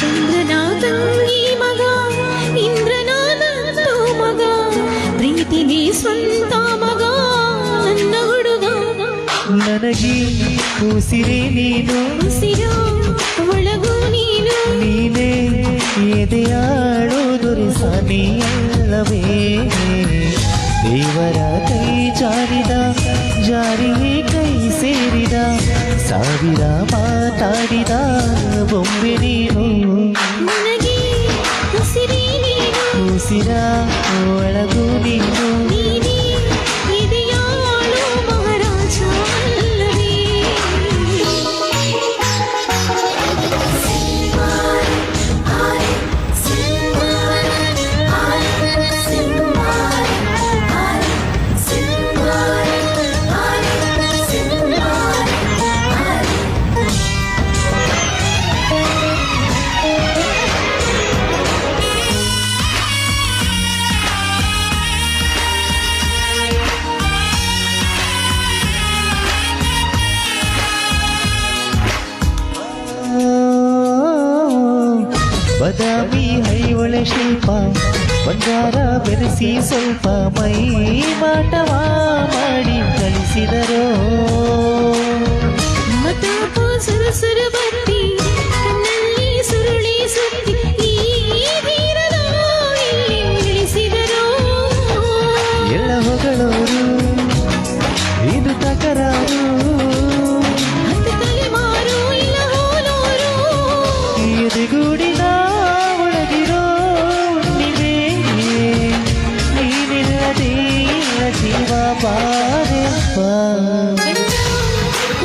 ಚಂದ್ರನಾದಂಗಿ ಮಗ ಇಂದ್ರನಾದಂತೂ ಮಗ ಪ್ರೀತಿಗೆ ಸ್ವಂತ ಮಗ ನನ್ನ ಹುಡುಗ ನನಗೆ ಉಸಿರೇ ನೀನು ಉಸಿರು ಒಳಗು ನೀನು ನೀನೇ ಎದೆಯಾಳು ದೊರೆಸಾನಿಯಲ್ಲವೇ ಜಾರಿಗೆ ಕೈ ಸೇರಿದ ಸಾವಿರ ಮಾತಾಡಿದ ಬೊಂಬೆ ನೀನು ಶಿಲ್ಪ ಬಂಗಾರ ಬೆರೆಸಿ ಸ್ವಲ್ಪ ಮೈ ಮಾಟವ ಮಾಡಿ ಕಲಿಸಿದರೋ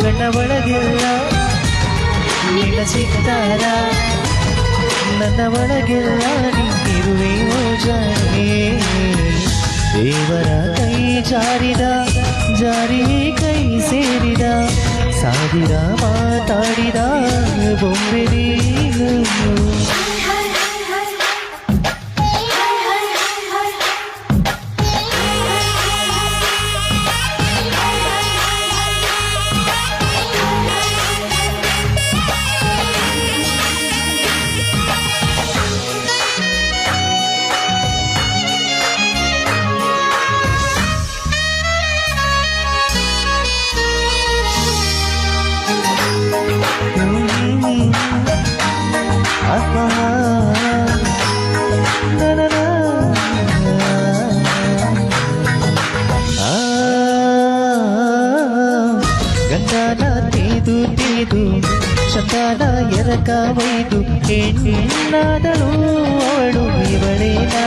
ಕಣ್ಣ ಒಳಗೆಲ್ಲ ನೀನ ಸಿಗ್ತಾರ. ನನ್ನ ಒಳಗೆಲ್ಲ ನಿಂತಿರುವೆ ಓ ಜಾಣೆ ದೇವರ ಕೈ ಜಾರಿದ, ಜಾರಿ ಕೈ ಸೇರಿದ, ಸಾವಿರ ಮಾತಾಡಿದ, ಬೊಂಬೆ ನೀನು. ಶತಾನ ಎರಕ ಒಯ್ದು ಹೆಣ್ಣಾದಳು ಅವಳು ಇವಳೇನಾ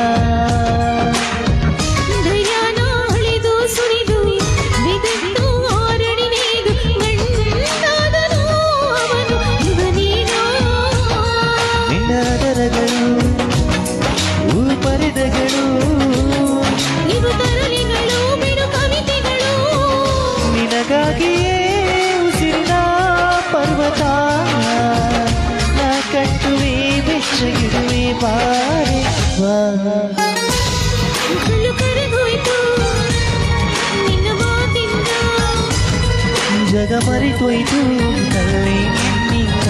ಜಗ ಮರಿತೋಯ್ತು ಕಲ್ಲಿ ನಿನ್ನಿಂದ